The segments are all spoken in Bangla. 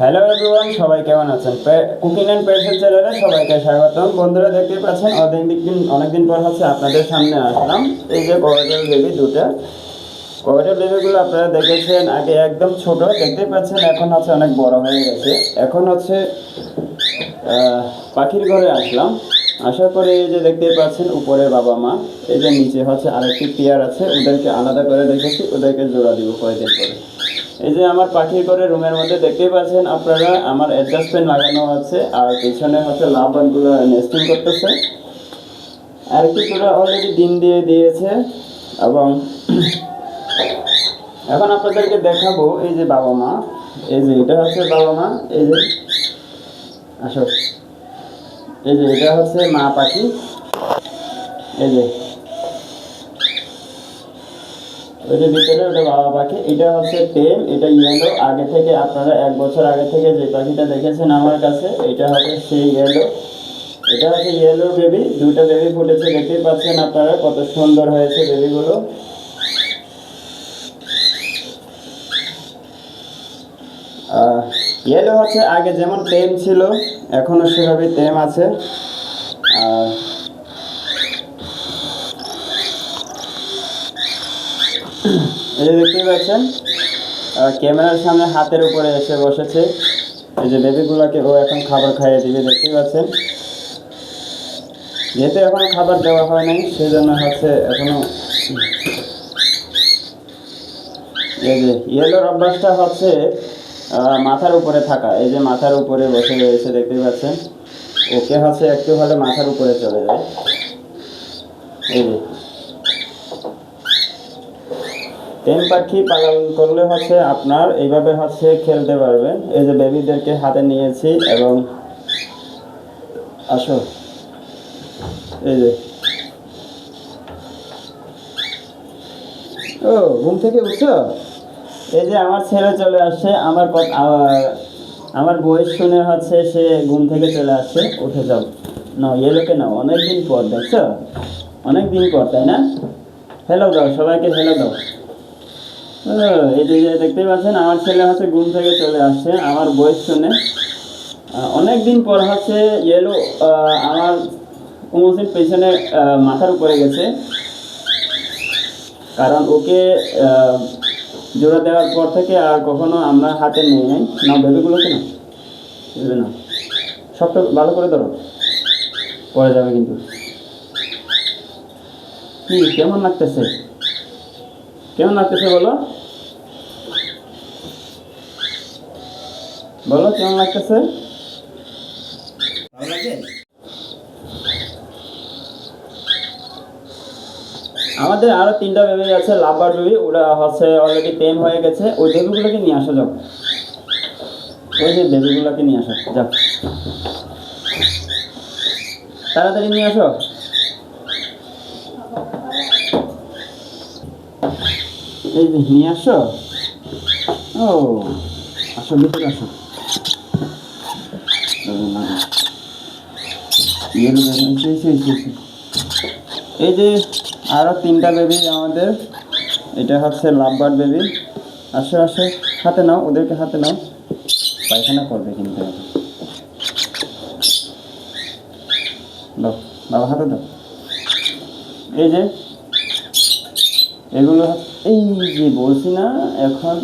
হ্যালো এভরিওয়ান সবাই কেমন আছেন? কুকিং অ্যান্ড পেন্সিল চ্যানেলে সবাইকে স্বাগতম। বন্ধুরা দেখতে পাচ্ছেন অনেক দিন, অনেকদিন পর হচ্ছে আপনাদের সামনে আসলাম। এই যে কবেটার বেবি দুটো। কবেটার বেবিগুলো আপনারা দেখেছেন আগে একদম ছোট দেখতে পাচ্ছেন এখন হচ্ছে অনেক বড় হয়ে গেছে। এখন হচ্ছে পাখির ঘরে আসলাম। আশা করি এই যে দেখতে পাচ্ছেন উপরে বাবা মা। এই যে নিচে হচ্ছে আরেকটি পেয়ার আছে, ওদেরকে আলাদা করে দেখেছি ওদেরকে জোড়া দিব কয়েকদিন পরে। এই যে আমার পাখির করে রুমের মধ্যে দেখতেই পাচ্ছেন আপনারা, আমার অ্যাডজাস্টমেন্ট লাগানো আছে, আর পিছনে হচ্ছে লাভ বানগুলো নেস্টিং করতেছে। আর কিছুটা অলরেডি ডিম দিয়ে দিয়েছে, এবং এখন আপনাদেরকে দেখাবো এই যে বাবা মা। এই যে এটা হচ্ছে বাবা মা, এই যে, আসো। এই যে এটা হচ্ছে মা পাখি। এই যে ওই যে ভিতরে ওটা বাবা পাখি। এটা হচ্ছে টেম, এটা ইয়েলো আগে থেকে আপনারা এক বছর আগে থেকে যে পাখিটা দেখেছেন আমার কাছে, এটা হচ্ছে সেই ইয়েলো এটা হচ্ছে ইয়েলো বেবি দুটো বেবি ফুটেছে, দেখতেই পাচ্ছেন আপনারা কত সুন্দর হয়েছে বেবিগুলো ইয়েলো হচ্ছে আগে যেমন টেম ছিল এখনও সেভাবে টেম আছে। আর এই যে দেখতেই পাচ্ছেন ক্যামেরার সামনে হাতের উপরে এসে বসেছে। এই যে বেবিগুলোকে ও এখন খাবার খাইয়ে দিবে, দেখতেই পাচ্ছেন। যেহেতু এখন খাবার দেওয়া হয় নাই, সেজন্য হচ্ছে এখনও এই যে ইয়েলোর অভ্যাসটা হচ্ছে মাথার উপরে থাকা। এই যে মাথার উপরে বসে রয়েছে, দেখতেই পাচ্ছেন। ওকে হচ্ছে একটু হলে মাথার উপরে চলে যায়। এই যে টেম পাখি পালন করলে হচ্ছে আপনার এইভাবে হচ্ছে খেলতে পারবেন এই যে বেবিদেরকে হাতে নিয়েছি এবং আসো। এই যে। ও, ঘুম থেকে উঠছো? এই যে আমার ছেলে চলে আসছে, আমার আমার বয়স শুনে হচ্ছে সে ঘুম থেকে চলে আসছে। উঠে যাও। না এলোকে না অনেক দিন পর, দেখছ? অনেক দিন পর, তাই না? হ্যালো দাও, সবাইকে হ্যালো দাও। দেখতেই পাচ্ছেন, আমার ছেলে হচ্ছে ঘুম থেকে চলে আসছে, আমার বয়স শুনে। অনেক দিন পর হচ্ছে ইয়েলো আমার উমসির পেছনে মাথার উপরে গেছে। কারণ ওকে জোড়া দেওয়ার পর থেকে আর কখনো আমরা হাতে নিয়ে নাই না, বেবিগুলোকে না বেবি না? সবটা ভালো করে ধরো। পরে যাবে কিন্তু। কি, কেমন লাগতেছে? কেমন লাগতেছে বলো? বলো কেমন লাগতেছে? ভালো লাগে আমাদের আরও তিনটা বেবি আছে লাভার বেবি ওরা হচ্ছে অলরেডি টেম হয়ে গেছে। ওই বেবিগুলোকে নিয়ে আসো যাও। ওই যে বেবিগুলোকে নিয়ে আসো যাও। তাড়াতাড়ি নিয়ে আসো। এই যে নিয়ে আসো। ও আসো ভিতরে আসো ইয়েলো বেবি, এই, যে আরও তিনটা বেবি আমাদের। এটা হচ্ছে লাভবার বেবি। আসো আসো। হাতে নাও ওদেরকে হাতে নাও। পায়খানা করবে কিন্তু বাবা হাতে দাও। এই যে এগুলো এই যে বলছি না এখন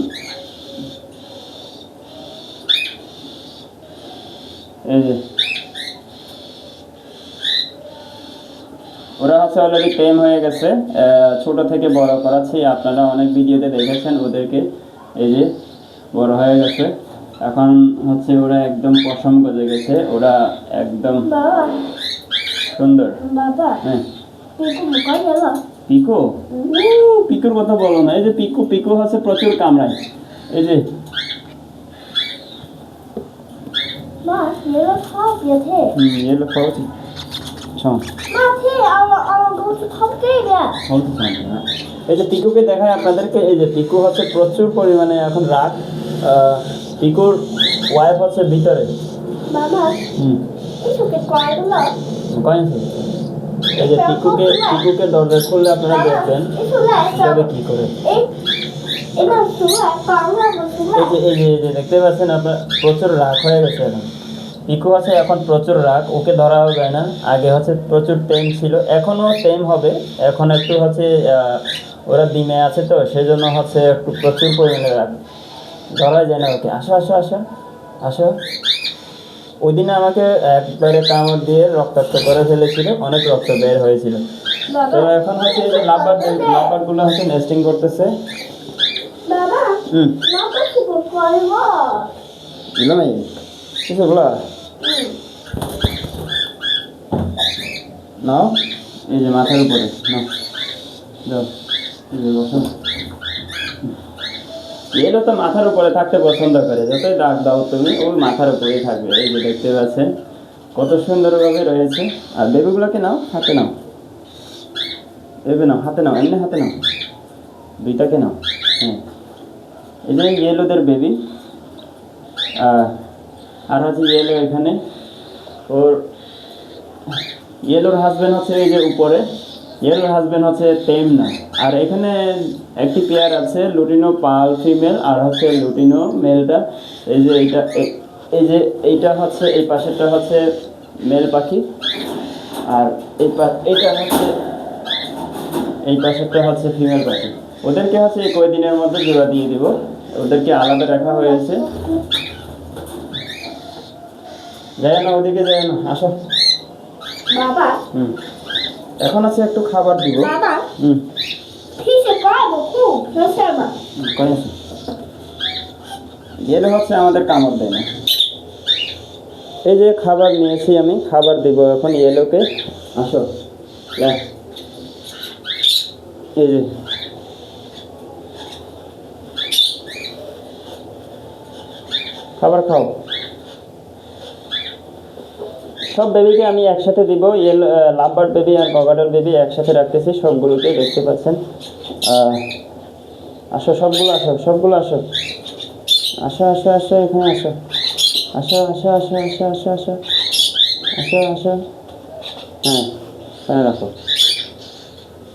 এই যে ওরা হচ্ছে অলরেডি প্রেম হয়ে গেছে ছোট থেকে বড় করাচ্ছি আপনারা অনেক ভিডিওতে দেখেছেন ওদেরকে। এই যে বড় হয়ে গেছে। এখন হচ্ছে ওরা একদম পশম গজে গেছে। ওরা একদম সুন্দর। হ্যাঁ। পিকু পিকুর কথা বলো না। এই যে পিকু পিকু হচ্ছে প্রচুর কামড়ায়। এই যে। মা এলো খাও গেছে হুম মা থে আমার আমার বলতে না। এই যে পিকুকে দেখায় আপনাদেরকে এই যে পিকু হচ্ছে প্রচুর পরিমাণে এখন রাগ পিকুর ওয়াইফ হচ্ছে ভিতরে। হুম। এই সুকে কয়েন এই যে পিকুকে পিকুকে দরজা খুললে আপনারা দেখবেন যাবে কি করে? এই যে এই যে দেখতে পাচ্ছেন আপনার প্রচুর রাগ হয়ে গেছে এখন। পিকু আছে এখন প্রচুর রাগ ওকে ধরাও যায় না। আগে হচ্ছে প্রচুর টেম ছিল এখনও টেম হবে। এখন একটু হচ্ছে ওরা ডিমে আছে তো সেজন্য হচ্ছে একটু প্রচুর পরিমাণে রাগ। ধরা যায় না ওকে। আসো আসো আসো আসো। ওই দিনে আমাকে একবারে কামড় দিয়ে রক্তাক্ত করে ফেলেছিল অনেক রক্ত বের হয়েছিল। তো এখন হচ্ছে লাভবার লাভবারগুলো হচ্ছে নেস্টিং করতেছে। বাবা। হুম। কিছুগুলো নাও, এই যে মাথার উপরে, নাও। দাও এই তো মাথার উপরে থাকতে পছন্দ করে, যতই ডাক দাও তুমি ওই মাথার উপরেই থাকবে। এই যে দেখতে পাচ্ছেন, কত সুন্দরভাবে রয়েছে। আর বেবিগুলোকে নাও, হাতে নাও। বেবি নাও, হাতে নাও, এমনি হাতে নাও। দুইটাকে নাও হ্যাঁ। এই যে ইয়েলোদের বেবি আর হচ্ছে ইয়েলো এখানে। ওর ইয়েলোর হাজবেন্ড হচ্ছে এই যে উপরে। ইয়েলোর হাজবেন্ড হচ্ছে টেম না আর এখানে একটি প্লেয়ার আছে লুটিনো পাল ফিমেল আর হচ্ছে লুটিনো মেলটা এই যে এইটা, এই যে এইটা হচ্ছে, এই পাশেরটা হচ্ছে মেল পাখি। আর এই এইটা হচ্ছে, এই পাশেরটা হচ্ছে ফিমেল পাখি। ওদেরকে হচ্ছে এই কয়দিনের মধ্যে জোড়া দিয়ে দিব। ওদেরকে আলাদা রাখা হয়েছে। যাই না ওদিকে যাই না আসো। বাবা? হুম। এখন আছে একটু খাবার দিব। বাবা? হুম। গেলে হচ্ছে আমাদের কামড় দেয় না। এই যে খাবার নিয়েছি আমি খাবার দিব এখন এলোকে। আসো। এই যে। খাবার খাও। সব বেবিকে আমি একসাথে দিব ইয়েলো লাভবার্ড বেবি আর ককাটাল বেবি একসাথে রাখতেছি, সবগুলোকে দেখতে পাচ্ছেন। আসো, সবগুলো আসো সবগুলো আসো। আসো আসো আসো, এখানে আসো। আসো আসো আসো আসো আসো আসো। আসো আসো। হ্যাঁ রাখো।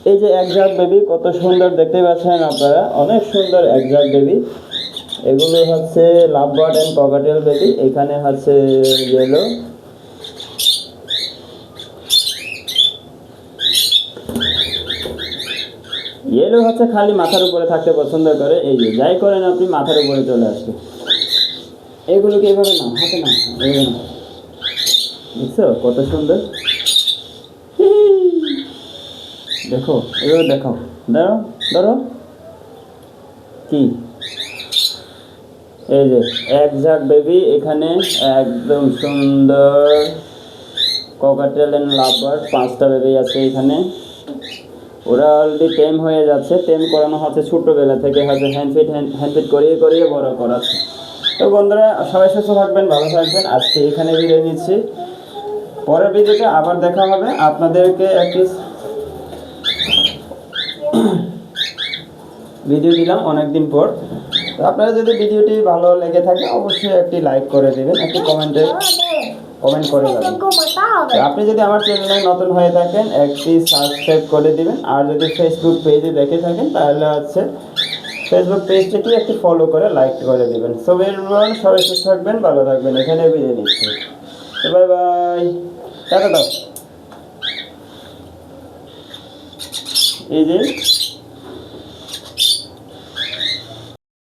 এই যে একজাক বেবি কত সুন্দর দেখতে পাচ্ছেন আপনারা। অনেক সুন্দর একজাক বেবি এগুলো হচ্ছে love bird and cockatiel baby এখানে হচ্ছে ইয়েলো ইয়েলো হচ্ছে খালি মাথার উপরে থাকতে পছন্দ করে, এই যে, যাই করেন আপনি, মাথার উপরে চলে আসবে। এগুলোকে এইভাবে না, হাতে না বুঝছ? কত সুন্দর। দেখো, এভাবে দেখো ধরো ধরো। কি? এই যে, এক ঝাঁক বেবি এখানে একদম সুন্দর ককাটেল অ্যান্ড লাভার পাঁচটা বেবি আছে এখানে। ওরা অলরেডি টেম হয়ে যাচ্ছে টেম করানো হচ্ছে ছোট্টবেলা থেকে, হয়তো হ্যান্ডফিট হ্যান্ডফিট করিয়ে করিয়ে বড় করাচ্ছে। তো বন্ধুরা, সবাই সুস্থ থাকবেন, ভালো থাকবেন। আজকে এখানে বিদায় নিচ্ছি। পরের ভিডিওতে আবার দেখা হবে। আপনাদেরকে একটি ভিডিও দিলাম অনেকদিন পর। আপনারা যদি ভিডিওটি ভালো লেগে থাকে, অবশ্যই একটি লাইক করে দেবেন, একটি কমেন্টে কমেন্ট করে যাবেন আপনি যদি আমার চ্যানেলে নতুন হয়ে থাকেন একটি সাবস্ক্রাইব করে দিবেন। আর যদি ফেসবুক পেজে দেখে থাকেন তাহলে হচ্ছে ফেসবুক পেজটিকে একটি ফলো করে লাইক করে দিবেন। সো এভরিওয়ান সবাই সুস্থ থাকবেন ভালো থাকবেন। এখানে বিদায় নিচ্ছি। বাই বাই টাটা দাও এই যে